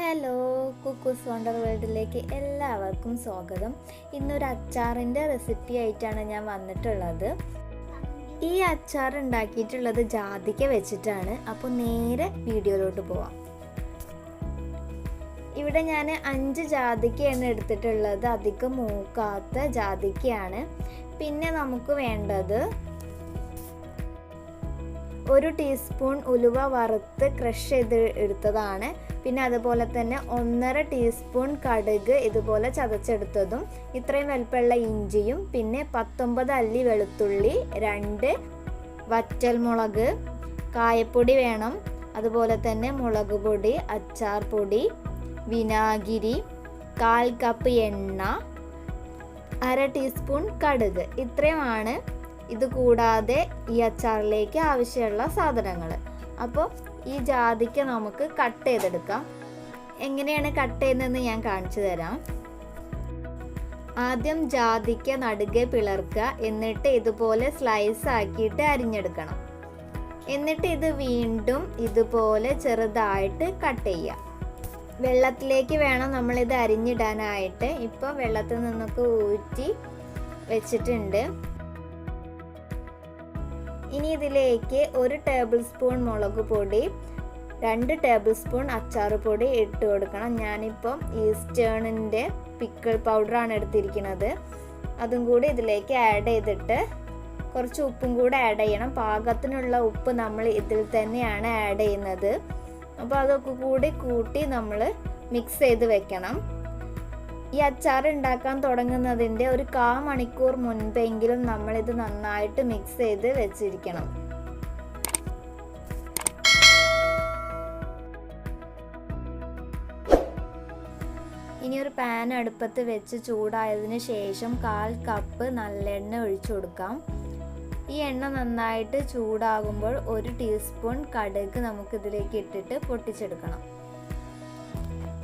Hello cuckoo's wonder വേൾഡിലേക്ക് എല്ലാവർക്കും സ്വാഗതം. ഇന്നൊരു അച്ചാറിന്റെ റെസിപ്പി ആയിട്ടാണ് ഞാൻ വന്നിട്ടുള്ളത്. ഈ അച്ചാർ ഉണ്ടാക്കിയിട്ടുള്ളത് ജാതിക്ക വെച്ചിട്ടാണ്. അപ്പോൾ നേരെ വീഡിയോയിലോട്ട് പോവാം. ഇവിടെ ഞാൻ അഞ്ച് ജാതിക്കയാണ് എടുത്തിട്ടുള്ളത്. അധികം മൂക്കാത്ത ജാതിക്കയാണ്. പിന്നെ നമുക്ക് വേണ്ടത് ഒരു ടീസ്പൂൺ ഉലുവ വറുത്ത് ക്രഷ് ചെയ്ത് എടുത്തതാണ്. പിന്നെ അതുപോലെ തന്നെ ഒന്നര ടീസ്പൂൺ കടുക് ഇതുപോലെ ചതച്ചെടുത്തതും ഇത്രയും വലുപ്പമുള്ള ഇഞ്ചിയും പിന്നെ പത്തൊമ്പത് അല്ലി വെളുത്തുള്ളി രണ്ട് വറ്റൽമുളക് കായപ്പൊടി വേണം. അതുപോലെ തന്നെ മുളക് പൊടി അച്ചാർ പൊടി വിനാഗിരി കാൽ കപ്പ് എണ്ണ അര ടീസ്പൂൺ കടുക്. ഇത്രയുമാണ് ഇത് കൂടാതെ ഈ അച്ചാറിലേക്ക് ആവശ്യമുള്ള സാധനങ്ങൾ അപ്പോൾ ഈ ജാതിക്ക നമുക്ക് കട്ട് ചെയ്തെടുക്കാം. എങ്ങനെയാണ് കട്ട് ചെയ്യുന്നതെന്ന് ഞാൻ കാണിച്ചു തരാം. ആദ്യം ജാതിക്ക നടുകെ പിളർക്കുക എന്നിട്ട് ഇതുപോലെ സ്ലൈസ് ആക്കിയിട്ട് അരിഞ്ഞെടുക്കണം. എന്നിട്ട് ഇത് വീണ്ടും ഇതുപോലെ ചെറുതായിട്ട് കട്ട് ചെയ്യുക. വെള്ളത്തിലേക്ക് വേണം നമ്മൾ ഇത് അരിഞ്ഞിടാനായിട്ട്. ഇപ്പോൾ വെള്ളത്തിൽ നിന്നൊക്കെ ഊറ്റി വെച്ചിട്ടുണ്ട്. ഇനി ഇതിലേക്ക് ഒരു ടേബിൾ സ്പൂൺ മുളക് പൊടി രണ്ട് ടേബിൾ സ്പൂൺ അച്ചാർ പൊടി ഇട്ട് കൊടുക്കണം. ഞാനിപ്പം ഈസ്റ്റേണിന്റെ പിക്കിൾ പൗഡറാണ് എടുത്തിരിക്കുന്നത്. അതും കൂടി ഇതിലേക്ക് ആഡ് ചെയ്തിട്ട് കുറച്ച് ഉപ്പും കൂടെ ആഡ് ചെയ്യണം. പാകത്തിനുള്ള ഉപ്പ് നമ്മൾ ഇതിൽ തന്നെയാണ് ആഡ് ചെയ്യുന്നത്. അപ്പോൾ അതൊക്കെ കൂടി കൂട്ടി നമ്മൾ മിക്സ് ചെയ്ത് വെക്കണം. ഈ അച്ചാർ ഉണ്ടാക്കാൻ തുടങ്ങുന്നതിന്റെ ഒരു കാ മണിക്കൂർ മുൻപെങ്കിലും നമ്മളിത് നന്നായിട്ട് മിക്സ് ചെയ്ത് വെച്ചിരിക്കണം. ഇനി ഒരു പാൻ അടുപ്പത്ത് വെച്ച് ചൂടായതിന് ശേഷം കാൽ കപ്പ് നല്ലെണ്ണ ഒഴിച്ചു കൊടുക്കാം. ഈ എണ്ണ നന്നായിട്ട് ചൂടാകുമ്പോൾ ഒരു ടീസ്പൂൺ കടുക് നമുക്കിതിലേക്ക് ഇട്ടിട്ട് പൊട്ടിച്ചെടുക്കണം.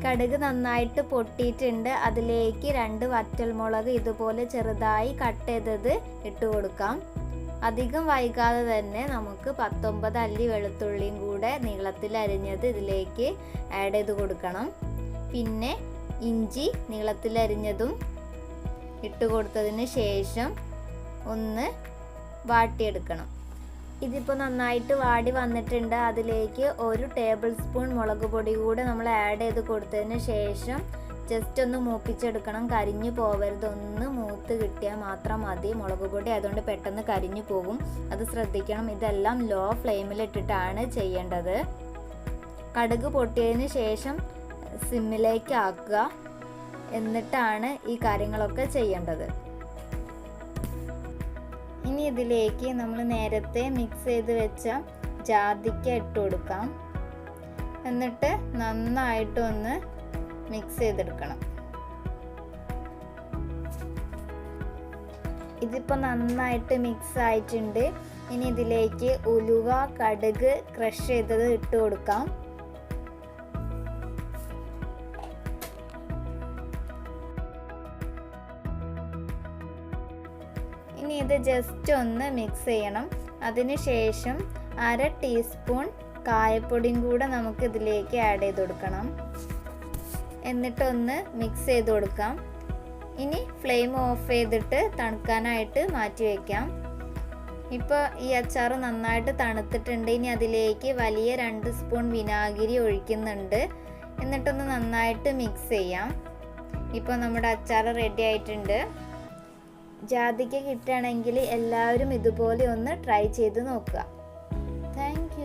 കടുക് നന്നായിട്ട് പൊട്ടിയിട്ടുണ്ട്. അതിലേക്ക് രണ്ട് വറ്റൽമുളക് ഇതുപോലെ ചെറുതായി കട്ട് ചെയ്തത് ഇട്ട് കൊടുക്കാം. അധികം വൈകാതെ തന്നെ നമുക്ക് പത്തൊമ്പത് അല്ലി വെളുത്തുള്ളിയും കൂടെ നീളത്തിൽ അരിഞ്ഞത് ഇതിലേക്ക് ആഡ് ചെയ്ത് കൊടുക്കണം. പിന്നെ ഇഞ്ചി നീളത്തിൽ അരിഞ്ഞതും ഇട്ട് കൊടുത്തതിന് ശേഷം ഒന്ന് വാട്ടിയെടുക്കണം. ഇതിപ്പോൾ നന്നായിട്ട് വാടി വന്നിട്ടുണ്ട്. അതിലേക്ക് ഒരു ടേബിൾ സ്പൂൺ മുളക് പൊടി കൂടെ നമ്മൾ ആഡ് ചെയ്ത് കൊടുത്തതിന് ശേഷം ജസ്റ്റ് ഒന്ന് മൂപ്പിച്ചെടുക്കണം. കരിഞ്ഞു പോവരുത്. ഒന്ന് മൂത്ത് കിട്ടിയാൽ മാത്രം മതി. മുളക് പൊടി അതുകൊണ്ട് പെട്ടെന്ന് കരിഞ്ഞു പോകും. അത് ശ്രദ്ധിക്കണം. ഇതെല്ലാം ലോ ഫ്ലെയിമിലിട്ടിട്ടാണ് ചെയ്യേണ്ടത്. കടുക് പൊട്ടിയതിന് ശേഷം സിമ്മിലേക്ക് ആക്കുക. എന്നിട്ടാണ് ഈ കാര്യങ്ങളൊക്കെ ചെയ്യേണ്ടത്. ഇനി ഇതിലേക്ക് നമ്മൾ നേരത്തെ മിക്സ് ചെയ്ത് വെച്ച ജാതിക്ക ഇട്ട് കൊടുക്കാം. എന്നിട്ട് നന്നായിട്ട് ഒന്ന് മിക്സ് ചെയ്തെടുക്കണം. ഇതിപ്പോൾ നന്നായിട്ട് മിക്സ് ആയിട്ടുണ്ട്. ഇനി ഇതിലേക്ക് ഉലുവ കടുക് ക്രഷ് ചെയ്തത് ഇട്ട് കൊടുക്കാം. ഇനി ഇത് ജസ്റ്റ് ഒന്ന് മിക്സ് ചെയ്യണം. അതിനുശേഷം അര ടീസ്പൂൺ കായപ്പൊടിയും കൂടെ നമുക്ക് ഇതിലേക്ക് ആഡ് ചെയ്ത് കൊടുക്കണം. എന്നിട്ടൊന്ന് മിക്സ് ചെയ്ത് കൊടുക്കാം. ഇനി ഫ്ലെയിം ഓഫ് ചെയ്തിട്ട് തണുക്കാനായിട്ട് മാറ്റി വയ്ക്കാം ഇപ്പോൾ ഈ അച്ചാർ നന്നായിട്ട് തണുത്തിട്ടുണ്ട്. ഇനി അതിലേക്ക് വലിയ രണ്ട് സ്പൂൺ വിനാഗിരി ഒഴിക്കുന്നുണ്ട്. എന്നിട്ടൊന്ന് നന്നായിട്ട് മിക്സ് ചെയ്യാം. ഇപ്പോൾ നമ്മുടെ അച്ചാർ റെഡി ആയിട്ടുണ്ട്. ജാതിക്ക് കിട്ടുകയാണെങ്കിൽ എല്ലാവരും ഇതുപോലെ ഒന്ന് ട്രൈ ചെയ്ത് നോക്കുക. താങ്ക്